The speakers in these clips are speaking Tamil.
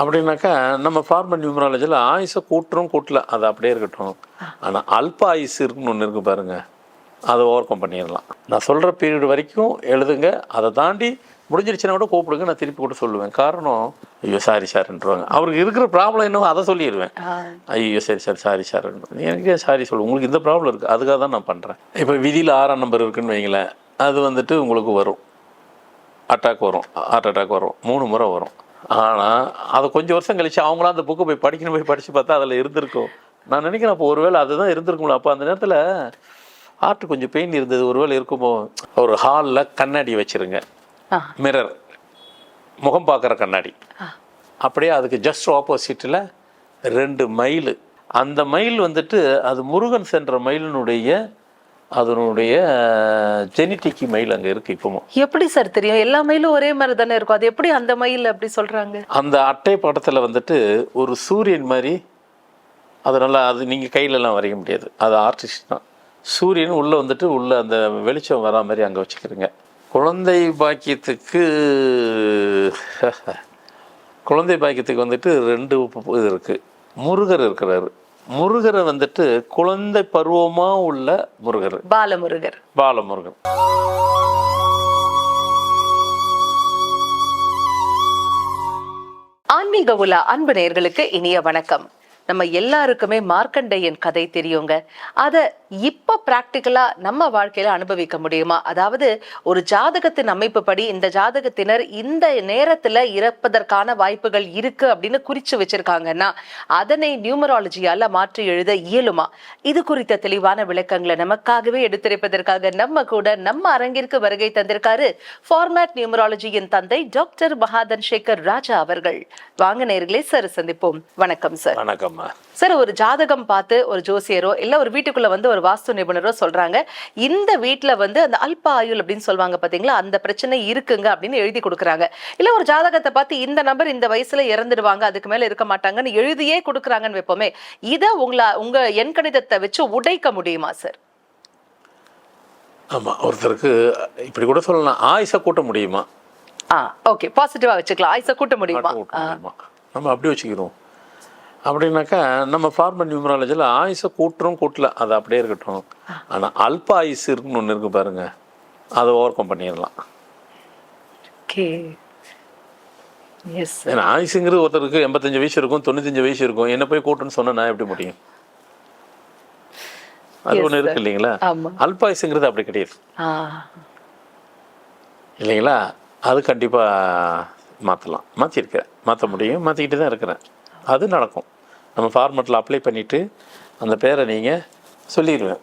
அப்படின்னாக்கா நம்ம ஃபார்மல் நியூமராலஜியில் ஆயுசை கூட்டுறோம் கூட்டல. அது அப்படியே இருக்கட்டும். ஆனால் அல்ப ஆயுசு இருக்குன்னு ஒன்று இருக்கு பாருங்க. அதை ஓவர் கம் பண்ணிடலாம். நான் சொல்கிற பீரியட் வரைக்கும் எழுதுங்க. அதை தாண்டி முடிஞ்சிருச்சுன்னா கூட கூப்பிடுங்க. நான் திருப்பி கூட சொல்லுவேன். காரணம் ஐயோ சாரி சார்ன்றாங்க அவருக்கு இருக்கிற ப்ராப்ளம் என்னவோ அதை சொல்லிடுவேன். ஐயோ சரி சரி சாரி சார் எனக்கு சாரி சொல்லு? உங்களுக்கு இந்த ப்ராப்ளம் இருக்குது அதுக்காக தான் நான் பண்ணுறேன் இப்போ விதியில் ஆறாம் நம்பர் இருக்குன்னு வைங்களேன். அது வந்துட்டு உங்களுக்கு வரும். அட்டாக் வரும். ஹார்ட் அட்டாக் வரும். மூணு முறை வரும். ஆனால் அதை கொஞ்சம் வருஷம் கழிச்சு அவங்களாம் அந்த புக்கை போய் படிக்கணும் போய் படித்து பார்த்தா அதில் இருந்திருக்கும். நான் நினைக்கிறேன் அப்போ ஒருவேளை அதுதான் இருந்திருக்கும்ல. அப்போ அந்த நேரத்தில் ஹார்ட் கொஞ்சம் பெயின் இருந்தது. ஒருவேளை இருக்குமோ? ஒரு ஹாலில் கண்ணாடி வச்சிருங்க. மிரர் முகம் பார்க்குற கண்ணாடி. அப்படியே அதுக்கு ஜஸ்ட் ஆப்போசிட்டில் ரெண்டு மயில். அந்த மயில் வந்துட்டு அது முருகன் சென்ற மயிலினுடைய அதனுடைய ஜெனிட்டிக் மயில் அங்கே இருக்குது இப்போவும். எப்படி சார் தெரியும்? எல்லா மயிலும் ஒரே மாதிரி தானே இருக்கும். அது எப்படி அந்த மயில் அப்படி சொல்றாங்க? அந்த அட்டை படத்தில் வந்துட்டு ஒரு சூரியன் மாதிரி அது நல்லா அது நீங்கள் கையிலலாம் வரைய முடியாது. அது ஆர்டிஸ்ட் தான். சூரியன் உள்ளே வந்துட்டு உள்ளே அந்த வெளிச்சம் வரா மாதிரி அங்கே வச்சுக்கிறீங்க. குழந்தை பாக்கியத்துக்கு குழந்தை பாக்கியத்துக்கு வந்துட்டு ரெண்டு உப்பு- இது இருக்குது முருகர் இருக்கிறாரு. முருகரை வந்துட்டு குழந்தை பருவமாக உள்ள முருகர். பாலமுருகர். பாலமுருகன். ஆன்மீக உலா அன்பு நேயர்களுக்கு இனிய வணக்கம். நம்ம எல்லாருக்குமே மார்க்கண்டையன் கதை தெரியுங்க. அதை இப்போ ப்ராக்டிக்கலாக நம்ம வாழ்க்கையில் அனுபவிக்க முடியுமா? அதாவது ஒரு ஜாதகத்தின் அமைப்பு படி இந்த ஜாதகத்தினர் இந்த நேரத்தில் இறப்பதற்கான வாய்ப்புகள் இருக்கு அப்படின்னு குறித்து வச்சிருக்காங்கன்னா அதனை நியூமராலஜியால் மாற்றி எழுத இயலுமா? இது குறித்த தெளிவான விளக்கங்களை நமக்காகவே எடுத்துரைப்பதற்காக நம்ம கூட நம்ம அரங்கிற்கு வருகை தந்திருக்காரு ஃபார்மேட் நியூமராலஜியின் தந்தை டாக்டர் மகாதன் சேகர் ராஜா அவர்கள். வாங்க நேர்களே சார் சந்திப்போம். வணக்கம் சார் வணக்கம். வணக்கம்மா சார் ஒரு ஜாதகம் பார்த்து ஒரு ஜோசியரோ இல்ல ஒரு வீட்டுக்குள்ள வந்து ஒரு வாஸ்து நிபுணரோ சொல்றாங்க இந்த வீட்ல வந்து அந்த அல்ப ஆயுள் அப்படின்னு சொல்லுவாங்க பாத்தீங்களா அந்த பிரச்சனை இருக்குங்க அப்படின்னு எழுதி கொடுக்குறாங்க. இல்ல ஒரு ஜாதகத்தை பார்த்து இந்த நபர் இந்த வயசுல இறந்துடுவாங்க அதுக்கு மேல இருக்க மாட்டாங்கன்னு எழுதியே கொடுக்குறாங்கன்னு வைப்போமே இத உங்கள உங்க எண் கணிதத்தை வச்சு உடைக்க முடியுமா சார்? ஆமாம் ஒருத்தருக்கு இப்படி கூட சொல்லலாம் ஆயுசை கூட்ட முடியுமா? ஆ ஓகே பாசிட்டிவா வச்சுக்கலாம் ஆயுச கூட்ட முடியுமா? கூட்ட முடியுமா? நம்ம அப்படி வச்சுக்கிறோம். அப்படின்னாக்கா நம்ம ஃபார்மல் நியூமராலஜியில் ஆயுசை கூட்டுறோம் கூட்டல. அது அப்படியே இருக்கட்டும். ஆனால் அல்ப ஆயுசு இருக்குன்னு ஒன்று இருக்கு பாருங்க. அதை ஓவர் கம் பண்ணிடலாம் ஏன்னா ஆயுசுங்கிறது ஒருத்தருக்கு எண்பத்தஞ்சு வயசு இருக்கும் தொண்ணூத்தஞ்சு வயசு இருக்கும். என்ன போய் கூட்டுன்னு சொன்னா நான் எப்படி முடியும்? அது ஒன்று இருக்கு. இல்லைங்களா? ஆமா. அல்ப ஆயுசுங்கிறது அப்படி கிடையாது. இல்லைங்களா? அது கண்டிப்பாக மாற்றலாம் மாற்றிருக்கிறேன் மாற்ற முடியும். மாற்றிக்கிட்டு தான் இருக்கிறேன். அது நடக்கும். நம்ம ஃபார்மெட்டில் அப்ளை பண்ணிவிட்டு அந்த பேரை நீங்கள் சொல்லிடுவேன்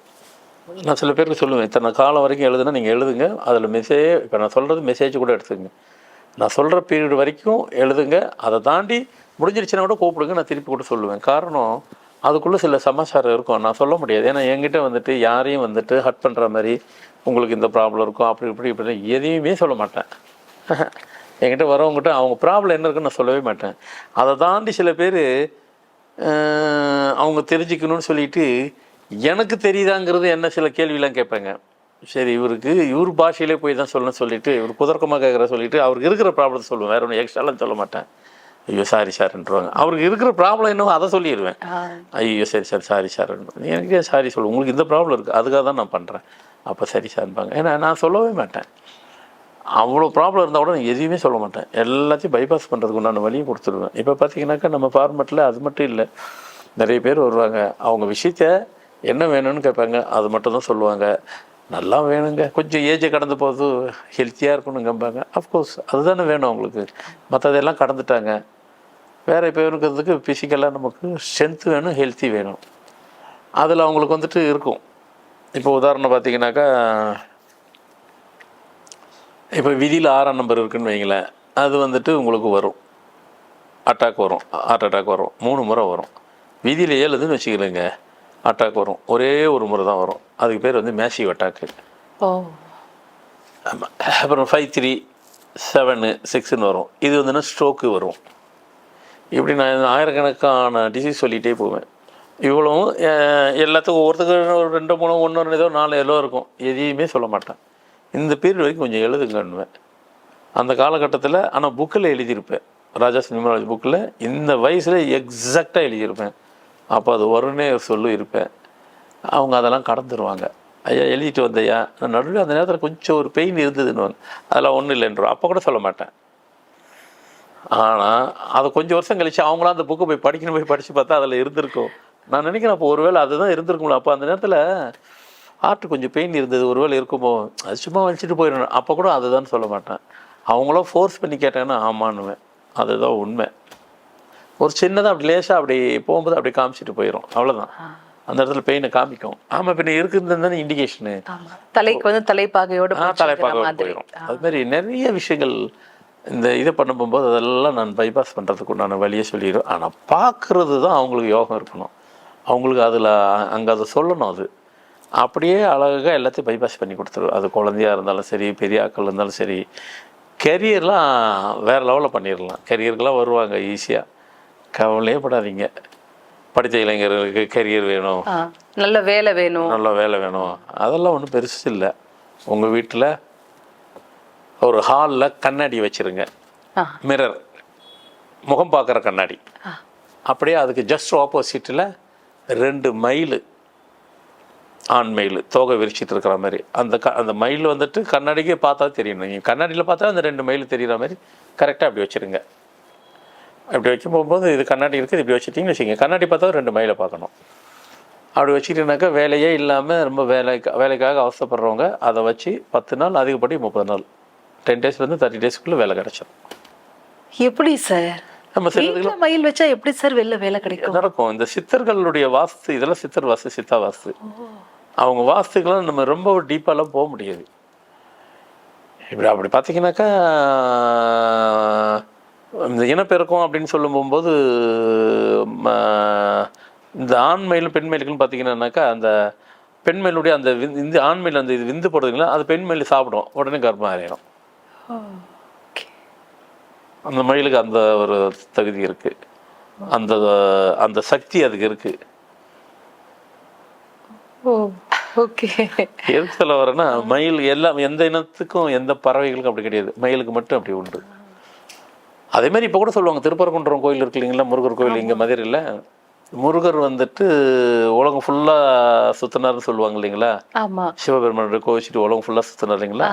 நான் சில பேருக்கு சொல்லுவேன் இத்தனை காலம் வரைக்கும் எழுதுனா நீங்கள் எழுதுங்க அதில் மெசேஜ் இப்போ நான் சொல்கிறது மெசேஜ் கூட எடுத்துங்க நான் சொல்கிற பீரியட் வரைக்கும் எழுதுங்க அதை தாண்டி முடிஞ்சிருச்சுன்னா கூட கூப்பிடுங்க நான் திருப்பி கூட சொல்லுவேன். காரணம் அதுக்குள்ளே சில சமாச்சாரம் இருக்கும். நான் சொல்ல முடியாது. ஏன்னா என்கிட்ட வந்துட்டு யாரையும் வந்துட்டு ஹட் பண்ணுற மாதிரி உங்களுக்கு இந்த ப்ராப்ளம் இருக்கும் அப்படி இப்படி இப்படி எதையுமே சொல்ல மாட்டேன். என்கிட்ட வரவங்ககிட்ட அவங்க ப்ராப்ளம் என்ன இருக்குன்னு நான் சொல்லவே மாட்டேன். அதை தாண்டி சில பேர் அவங்க தெரிஞ்சுக்கணும்னு சொல்லிட்டு எனக்கு தெரியுதாங்கிறது என்ன சில கேள்வியெல்லாம் கேட்பாங்க. சரி இவருக்கு இவர் பாஷையிலே போய் தான் சொல்லணும்னு சொல்லிட்டு இவர் குதர்க்கமாக கேட்குற சொல்லிட்டு அவருக்கு இருக்கிற ப்ராப்ளத்தை சொல்லுவேன். வேற ஒன்று எக்ஸ்ட்ராலாம் சொல்ல மாட்டேன். ஐயோ சாரி சார்ன்றாங்க அவருக்கு இருக்கிற ப்ராப்ளம் என்னவோ அதை சொல்லிடுவேன். ஐயோ சரி சார் சாரி சார் எனக்கு சாரி சொல்லு உங்களுக்கு இந்த ப்ராப்ளம் இருக்குது அதுக்காக தான் நான் பண்ணுறேன் அப்போ சரி சார்பாங்க ஏன்னா நான் சொல்லவே மாட்டேன். அவ்வளோ ப்ராப்ளம் இருந்தால் கூட நான் எதுவுமே சொல்ல மாட்டேன். எல்லாத்தையும் பைபாஸ் பண்ணுறதுக்கு உண்டான வழியும் கொடுத்துருவேன். இப்போ பார்த்தீங்கன்னாக்கா நம்ம ஃபார்மெட்டில் அது மட்டும் இல்லை. நிறைய பேர் வருவாங்க. அவங்க விஷயத்த என்ன வேணும்னு கேட்பாங்க. அது மட்டும் தான் சொல்லுவாங்க. நல்லா வேணுங்க. கொஞ்சம் ஏஜை கடந்து போது ஹெல்த்தியாக இருக்கணுங்கம்பாங்க அஃப்கோர்ஸ் அதுதானே வேணும் அவங்களுக்கு. மற்றதெல்லாம் கடந்துட்டாங்க. வேறு இப்போ இருக்கிறதுக்கு ஃபிசிக்கலாக நமக்கு ஸ்ட்ரென்த்து வேணும் ஹெல்த்தி வேணும். அதில் அவங்களுக்கு வந்துட்டு இருக்கும். இப்போ உதாரணம் பார்த்தீங்கன்னாக்கா இப்போ விதியில் ஆறாம் நம்பர் இருக்குன்னு வைங்களேன் அது வந்துட்டு உங்களுக்கு வரும். அட்டாக் வரும். ஹார்ட் அட்டாக் வரும். மூணு முறை வரும். விதியில் ஏழுதுன்னு வச்சுக்கலுங்க அட்டாக் வரும். ஒரே ஒரு முறை தான் வரும். அதுக்கு பேர் வந்து மேசிவ் அட்டாக்கு ஓ. ஆமாம் அப்புறம் ஃபைவ் த்ரீ செவனு சிக்ஸ்னு வரும். இது வந்துன்னா ஸ்ட்ரோக்கு வரும். இப்படி நான் ஆயிரக்கணக்கான டிசீஸ் சொல்லிகிட்டே போவேன். இவ்வளவும் எல்லாத்துக்கும் ஒவ்வொருத்தருக்கும் ஒரு ரெண்டு மூணு ஒன்று ஏதோ நாலு எல்லோ இருக்கும். எதையுமே சொல்ல மாட்டேன். இந்த பீரியட் வரைக்கும் கொஞ்சம் எழுதுங்கன்னுவேன் அந்த காலகட்டத்தில் ஆனால் புக்கில் எழுதியிருப்பேன். ராஜா நியூமராலஜி புக்கில் இந்த வயசில் எக்ஸாக்டாக எழுதியிருப்பேன். அப்போ அது வரும்னே சொல்லி இருப்பேன் அவங்க அதெல்லாம் கடந்துருவாங்க. ஐயா எழுதிட்டு வந்தையா நடுவில் அந்த நேரத்தில் கொஞ்சம் ஒரு பெயின் இருந்ததுன்னு அதெல்லாம் ஒன்றும் இல்லைன்றோம். அப்போ கூட சொல்ல மாட்டேன். ஆனால் அதை கொஞ்சம் வருஷம் கழிச்சு அவங்களாம் அந்த புக்கை போய் படிக்கணும் போய் படித்து பார்த்தா அதில் இருந்திருக்கும். நான் நினைக்கிறேன் அப்போ ஒருவேளை அதுதான் இருந்திருக்கும்ல. அப்போ அந்த நேரத்தில் ஹார்ட் கொஞ்சம் பெயின் இருந்தது. ஒருவேளை இருக்குமோ? அது சும்மா வச்சுட்டு போயிடணும் அப்போ கூட அதுதான் சொல்ல மாட்டேன். அவங்களும் ஃபோர்ஸ் பண்ணி கேட்டாங்கன்னா ஆமான்னுவேன். அதுதான் உண்மை. ஒரு சின்னதாக அப்படி லேசாக அப்படி போகும்போது அப்படி காமிச்சிட்டு போயிடும் அவ்வளோதான் அந்த இடத்துல பெயினை காமிக்கும். ஆமாம் பின்ன இருக்குது தானே இண்டிகேஷனு. தலைக்கு வந்து தலைப்பாகையோட ஆ பூச்சிக்கிற தலைப்பாக மாதிரி. போயிடும் அது மாதிரி நிறைய விஷயங்கள் இந்த இதை பண்ண போகும்போது அதெல்லாம் நான் பைபாஸ் பண்ணுறதுக்கு உண்டான வழியை சொல்லிடுவேன் ஆனால் பார்க்குறது தான் அவங்களுக்கு யோகம் இருக்கணும். அவங்களுக்கு அதில் அங்கே அதை சொல்லணும் அது. அப்படியே அழகாக எல்லாத்தையும் பைபாஸ் பண்ணி கொடுத்துருவேன் அது குழந்தையா இருந்தாலும் சரி பெரிய ஆட்கள் இருந்தாலும் சரி கெரியர்லாம் வேறு லெவலில் பண்ணிடலாம் கெரியருக்கெல்லாம் வருவாங்க ஈஸியாக கவலையே படாதீங்க. படித்த இளைஞர்களுக்கு கெரியர் வேணும். நல்ல வேலை வேணும். நல்ல வேலை வேணும். அதெல்லாம் ஒன்றும் பெருசு இல்லை. உங்கள் வீட்டில் ஒரு ஹாலில் கண்ணாடி வச்சுருங்க. மிரர் முகம் பார்க்குற கண்ணாடி. அப்படியே அதுக்கு ஜஸ்ட் ஆப்போசிட்டில் ரெண்டு மயில் ஆண் மயில் தோகை விரிச்சிட்டு இருக்கிற மாதிரி. அந்த க அந்த மயில் வந்துட்டு கண்ணாடிக்கே பார்த்தா தெரியணும் நீங்கள் கண்ணாடியில் பார்த்தா அந்த ரெண்டு மயில் தெரிகிற மாதிரி கரெக்டாக அப்படி வச்சுருங்க. அப்படி வைக்கும் போகும்போது இது கண்ணாடி இருக்குது இப்படி வச்சுட்டிங்கன்னு வச்சுக்கோங்க. கண்ணாடி பார்த்தா ரெண்டு மயிலை பார்க்கணும். அப்படி வச்சுக்கிட்டீங்கன்னாக்கா வேலையே இல்லாமல் ரொம்ப வேலைக்கு வேலைக்காக அவசரப்படுறவங்க அதை வச்சு பத்து நாள் அதிகப்படி முப்பது நாள். டென் டேஸ்லேருந்து தேர்ட்டி டேஸ்க்குள்ளே வேலை கிடைச்சிடும் எப்படி சார்? நம்ம வீட்டுல மயில் வச்சா எப்படி சார் வெளில வேலை கிடைக்கும்? நடக்கும். இந்த சித்தர்களுடைய வாஸ்து இதெல்லாம் சித்தர் வாஸ்து சித்தா வாஸ்து. அவங்க வாஸ்துக்கெல்லாம் நம்ம ரொம்ப டீப்பாலாம் போக முடியாது. இப்படி அப்படி பார்த்தீங்கன்னாக்கா இந்த இனப்பெருக்கம் அப்படின்னு சொல்லும் போகும்போது இந்த ஆண்மயிலும் பெண்மயிலுக்குன்னு பார்த்தீங்கன்னாக்கா அந்த பெண்மயிலுடைய அந்த விந்து- இந்த ஆண்மயில் அந்த இது விந்து போடுறதுங்களா அது பெண்மயில் சாப்பிடும். உடனே கர்ப்பம் அறியும் அந்த மயிலுக்கு அந்த ஒரு தகுதி இருக்கு. அந்த அந்த சக்தி அதுக்கு இருக்கு. Oh okay. எதுக்கு சொல்ல வரேன்னா மயில் எல்லாம் எந்த இனத்துக்கும் எந்த பறவைகளுக்கும் அப்படி கிடையாது. மயிலுக்கு மட்டும் அப்படி உண்டு. அதே மாதிரி இப்போ கூட சொல்லுவாங்க திருப்பரங்குன்றம் கோயில் இருக்கு இல்லைங்களா? முருகர் கோயில் இங்கே மதுரையில். முருகர் வந்துட்டு உலகம் ஃபுல்லாக சுத்தினார்னு சொல்லுவாங்க இல்லைங்களா? சிவபெருமானுடைய கோவிச்சிட்டு உலகம் ஃபுல்லாக சுத்தினார் இல்லைங்களா?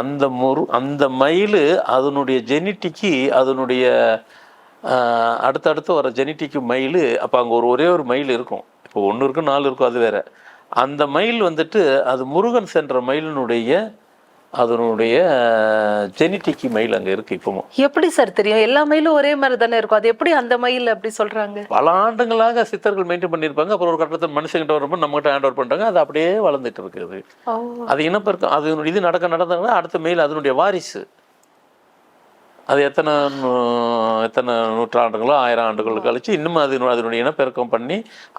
அந்த முரு அந்த மயில் அதனுடைய ஜெனிட்டிக்கு அதனுடைய அடுத்தடுத்து வர ஜெனிட்டிக்கு மயில் அப்போ அங்கே ஒரு ஒரே ஒரு மயில் இருக்கும். இப்போ ஒன்று இருக்கும் நாலு இருக்கும் அது வேற. அந்த மயில் வந்துட்டு அது முருகன் சென்ற மயிலினுடைய அதனுடைய ஜெனிட்டிக்கு மயில் அங்கே இருக்கு இப்பவும். எப்படி சார் தெரியும்? எல்லா மயிலும் ஒரே மாதிரி தானே இருக்கும். அது எப்படி அந்த மயில் அப்படி சொல்றாங்க? பல ஆண்டுகளாக சித்தர்கள் மெயின்டைன் பண்ணியிருப்பாங்க. அப்புறம் ஒரு கட்டத்தில் மனுஷங்கிட்ட வரும்போது நம்மகிட்ட ஹேண்ட் ஓவர் பண்ணுறாங்க அது அப்படியே வளர்ந்துட்டு இருக்குது. அது இனப்பெருக்கம். அது இது நடக்க நடந்தாங்கன்னா அடுத்த மெயில் அதனுடைய வாரிசு. அது எத்தனை எத்தனை நூற்றாண்டுகளோ ஆயிரம் ஆண்டுகள் கழிச்சு இன்னும் அது அதனுடைய இனப்பெருக்கம் பண்ணி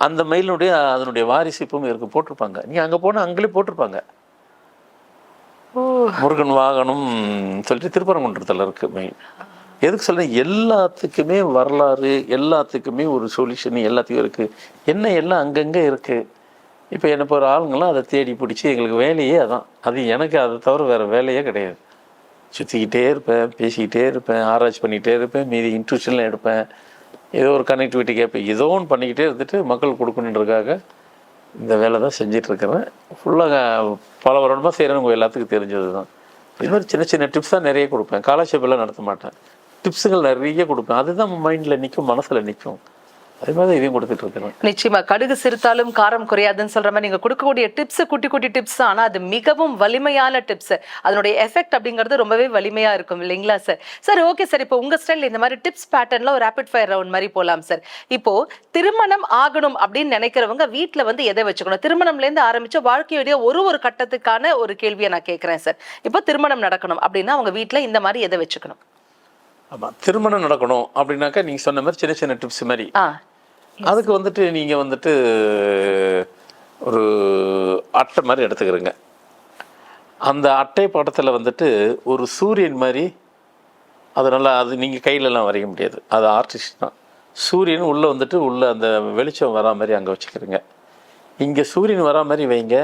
அந்த மயிலினுடைய அதனுடைய வாரிசு இப்பவும் இருக்கு போட்டிருப்பாங்க. நீ அங்கே போனால் அங்களே போட்டிருப்பாங்க. முருகன் வாகனம் சொல்லிட்டு திருப்பரங்குன்றத்தில் இருக்கு மெயில். எதுக்கு சொல்றேன்? எல்லாத்துக்குமே வரலாறு எல்லாத்துக்குமே ஒரு சொல்யூஷன் எல்லாத்துக்கும் இருக்கு. என்ன எல்லாம் அங்கங்கே இருக்கு? இப்போ என்ன போகிற ஆளுங்களாம் அதை தேடி பிடிச்சி எங்களுக்கு வேலையே அதான். அது எனக்கு அதை தவிர வேற வேலையே கிடையாது. சுற்றிக்கிட்டே இருப்பேன் பேசிக்கிட்டே இருப்பேன் ஆராய்ச்சி பண்ணிக்கிட்டே இருப்பேன் மீதி இன்ட்யூஷன்லாம் எடுப்பேன். ஏதோ ஒரு கனெக்டிவிட்டி கேட்பேன் ஏதோ ஒன்று பண்ணிக்கிட்டே இருந்துட்டு மக்கள் கொடுக்கணுன்றதுக்காக இந்த வேலை தான் செஞ்சிட்ருக்கிறேன். ஃபுல்லாக பல வருடமாக செய்கிறவங்க எல்லாத்துக்கும் தெரிஞ்சது தான் இது மாதிரி சின்ன சின்ன டிப்ஸ் தான் நிறைய கொடுப்பேன். காலர்ஷிப் எல்லாம் நடத்த மாட்டேன். டிப்ஸுகள் நிறைய கொடுப்பேன். அதுதான் மைண்டில் நிற்கும் மனசில் நிற்கும் அதே மாதிரி இதையும் கொடுத்துட்டு இருக்கிறேன் நிச்சயமா. கடுகு சிறுத்தாலும் காரம் குறையாதுன்னு சொல்ற மாதிரி நீங்க கொடுக்கக்கூடிய டிப்ஸ் குட்டி குட்டி டிப்ஸ் தான். ஆனா அது மிகவும் வலிமையான டிப்ஸ் அதனுடைய எஃபெக்ட் அப்படிங்கிறது ரொம்பவே வலிமையா இருக்கும் இல்லைங்களா சார் சார் ஓகே சார் இப்போ உங்க ஸ்டைல் இந்த மாதிரி டிப்ஸ் பேட்டர்ன்ல ஒரு ரேபிட் ஃபயர் ரவுண்ட் மாதிரி போலாம் சார் இப்போ திருமணம் ஆகணும் அப்படின்னு நினைக்கிறவங்க வீட்ல வந்து எதை வச்சுக்கணும்? திருமணம்ல இருந்து ஆரம்பிச்ச வாழ்க்கையுடைய ஒரு ஒரு கட்டத்துக்கான ஒரு கேள்வியை நான் கேட்கறேன் சார் இப்போ திருமணம் நடக்கணும் அப்படின்னா அவங்க வீட்ல இந்த மாதிரி எதை வச்சுக்கணும்? ஆமாம் திருமணம் நடக்கணும் அப்படின்னாக்கா நீங்கள் சொன்ன மாதிரி சின்ன சின்ன டிப்ஸ் மாதிரி. ஆ. அதுக்கு வந்துட்டு நீங்கள் வந்துட்டு ஒரு அட்டை மாதிரி எடுத்துக்கிறீங்க. அந்த அட்டை படத்தில் வந்துட்டு ஒரு சூரியன் மாதிரி அது நல்லா அது நீங்கள் கையிலலாம் வரைய முடியாது. அது ஆர்டிஸ்ட் தான். சூரியன் உள்ளே வந்துட்டு உள்ளே அந்த வெளிச்சம் வரா மாதிரி அங்கே வச்சுக்கிறீங்க. இங்கே சூரியன் வரா மாதிரி வைங்க.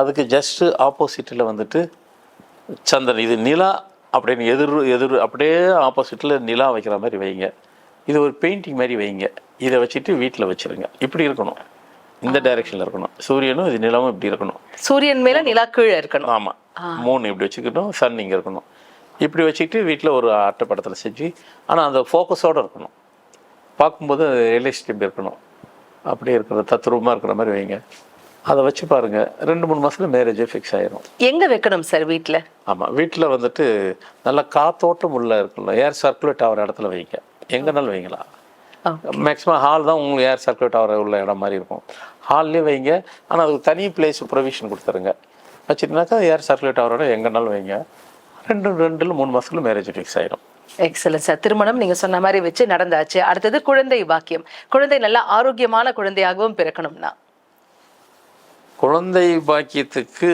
அதுக்கு ஜஸ்ட்டு ஆப்போசிட்டில் வந்துட்டு சந்திரன். இது நிலா அப்படின்னு எதிர் எதிர் அப்படியே ஆப்போசிட்டில் நிலா வைக்கிற மாதிரி வைங்க. இது ஒரு பெயிண்டிங் மாதிரி வைங்க. இதை வச்சுட்டு வீட்டில் வச்சிருங்க. இப்படி இருக்கணும். இந்த டைரெக்ஷனில் இருக்கணும். சூரியனும் இது நிலவும் இப்படி இருக்கணும். சூரியன் மேல நிலா கீழே இருக்கணும். ஆமாம் மூணு இப்படி வச்சுக்கிட்டோம் சன் இங்கே இருக்கணும். இப்படி வச்சுக்கிட்டு வீட்டில் ஒரு அட்டைப்படத்தில் செஞ்சு ஆனால் அந்த ஃபோக்கஸோடு இருக்கணும். பார்க்கும்போது ரியலிஸ்டிக் இருக்கணும். அப்படியே இருக்கிற தத்ரூபமாக இருக்கிற மாதிரி வைங்க. அதை வச்சு பாருங்கள் ரெண்டு மூணு மாதத்துல மேரேஜே ஃபிக்ஸ் ஆயிரும். எங்க வைக்கணும் சார் வீட்ல? ஆமாம் வீட்டில் வந்துட்டு நல்ல காத்தோட்டம் உள்ள இருக்கணும். ஏர் சர்க்குலேட் ஆகிற இடத்துல வைங்க. எங்கேனாலும் வைங்களா. மேக்ஸிமம் ஹால் தான் உங்களுக்கு ஏர் சர்க்குலேட் ஆகிற உள்ள இடம் மாதிரி இருக்கும். ஹால்லேயே வைங்க. ஆனால் அதுக்கு தனி பிளேஸ் ப்ரொவிஷன் கொடுத்துருங்க. வச்சுட்டுனாக்கா ஏர் சர்க்குலேட் ஆகிற இடம் எங்கேனாலும் வைங்க. ரெண்டு ரெண்டுல மூணு மாதத்துல மேரேஜ் ஃபிக்ஸ் ஆயிடும் எக்ஸலன்ட் சார் திருமணம் நீங்க சொன்ன மாதிரி வச்சு நடந்தாச்சு. அடுத்தது குழந்தை பாக்கியம். குழந்தை நல்ல ஆரோக்கியமான குழந்தையாகவும் பிறக்கணும்னா. குழந்தை பாக்கியத்துக்கு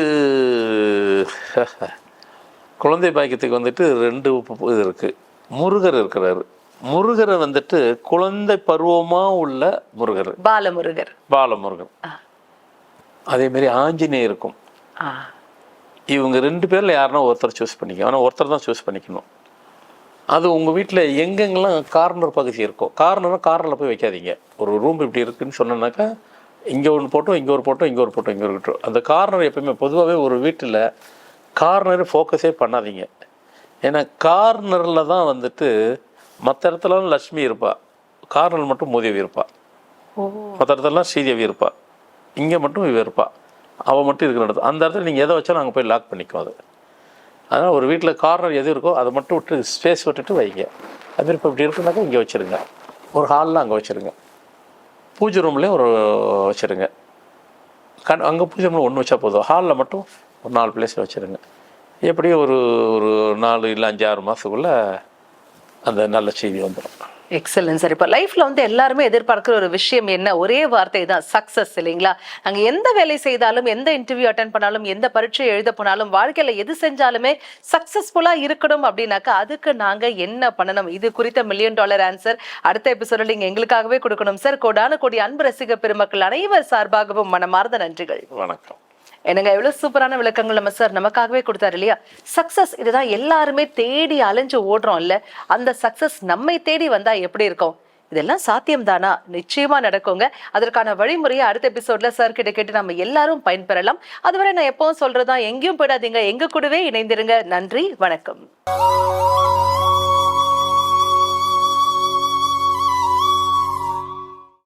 குழந்தை பாக்கியத்துக்கு வந்துட்டு ரெண்டு இது இருக்குது முருகர் இருக்கிறாரு. முருகரை வந்துட்டு குழந்தை பருவமாக உள்ள முருகர். பாலமுருகர். பாலமுருகன் அதே மாதிரி ஆஞ்சநேயர் இருக்கும் ஆ. இவங்க ரெண்டு பேரில் யாருன்னா ஒருத்தர் சூஸ் பண்ணிக்க ஆனால் ஒருத்தர் தான் சூஸ் பண்ணிக்கணும். அது உங்கள் வீட்டில் எங்கெங்கெல்லாம் கார்னர் பகுதி இருக்கோ கார்னராக கார்னரில் போய் வைக்காதீங்க. ஒரு ரூம் இப்படி இருக்குன்னு சொன்னோன்னாக்கா இங்கே ஒன்று போட்டோம் இங்கே ஒரு போட்டோம் இங்கே ஒரு போட்டோம் இங்கே ஒரு போட்டோம். அந்த கார்னர் எப்பயுமே பொதுவாகவே ஒரு வீட்டில் கார்னர் ஃபோக்கஸே பண்ணாதீங்க. ஏன்னா கார்னரில் தான் வந்துட்டு மற்ற இடத்துலலாம் லக்ஷ்மி இருப்பா. கார்னர் மட்டும் மூதேவி இருப்பா. ஓ. மற்ற இடத்துலலாம் ஸ்ரீதேவி இருப்பா. இங்கே மட்டும் இவ இருப்பா. அவள் மட்டும் இருக்கிற இடத்துல அந்த இடத்துல நீங்கள் எதை வச்சாலும் அங்கே போய் லாக் பண்ணிக்கும் அது. அதனால் ஒரு வீட்டில் கார்னர் எது இருக்கோ அதை மட்டும் விட்டு ஸ்பேஸ் விட்டுட்டு வைங்க. அதுமாரி இப்போ இப்படி இருக்குனாக்கா இங்கே வச்சுருங்க. ஒரு ஹாலில் அங்கே வச்சுருங்க. பூஜை ரூம்லேயும் ஒரு வச்சுருங்க. கண் அங்கே பூஜை ரூமில் ஒன்று வச்சா போதும். ஹாலில் மட்டும் ஒரு நாலு பிளேஸ் வச்சுருங்க. எப்படியும் ஒரு ஒரு நாலு இல்லை அஞ்சு ஆறு மாதத்துக்குள்ளே அந்த நல்ல செய்தி வந்துடும் எக்ஸலன்ட் சார் இப்போ லைஃப்ல வந்து எல்லாருமே எதிர்பார்க்கிற ஒரு விஷயம் என்ன? ஒரே வார்த்தை தான் சக்சஸ் இல்லைங்களா? அங்க எந்த வேலை செய்தாலும் எந்த இன்டர்வியூ அட்டன் பண்ணாலும் எந்த பரீட்சை எழுத போனாலும் வாழ்க்கையில எது செஞ்சாலுமே சக்சஸ்ஃபுல்லா இருக்கணும் அப்படின்னாக்கா அதுக்கு நாங்க என்ன பண்ணணும்? இது குறித்த மில்லியன் டாலர் ஆன்சர் அடுத்த எபிசோட நீங்க எங்களுக்காகவே கொடுக்கணும் சார் கோடான கோடி அன்பு ரசிக பெருமக்கள் அனைவர் சார்பாகவும் மனமார்ந்த நன்றிகள். வணக்கம். என்னங்க எவ்வளவு சூப்பரான விளக்கங்கள் நம்ம சார் நமக்காகவே கொடுத்தாரு இல்லையா? சக்சஸ் இதுதான். எல்லாருமே தேடி அலைஞ்சு ஓடுறோம் இல்ல அந்த சக்சஸ் நம்மை தேடி வந்தா எப்படி இருக்கும்? இதெல்லாம் சாத்தியம் தானா நிச்சயமா நடக்குங்க. அதற்கான வழிமுறையை அடுத்த எபிசோட்ல சார் கிட்ட கேட்டு நம்ம எல்லாரும் பயன்பெறலாம். அதுவரை நான் எப்பவும் சொல்றதா எங்கேயும் போயிடாதீங்க. எங்க கூடவே இணைந்திருங்க. நன்றி. வணக்கம்.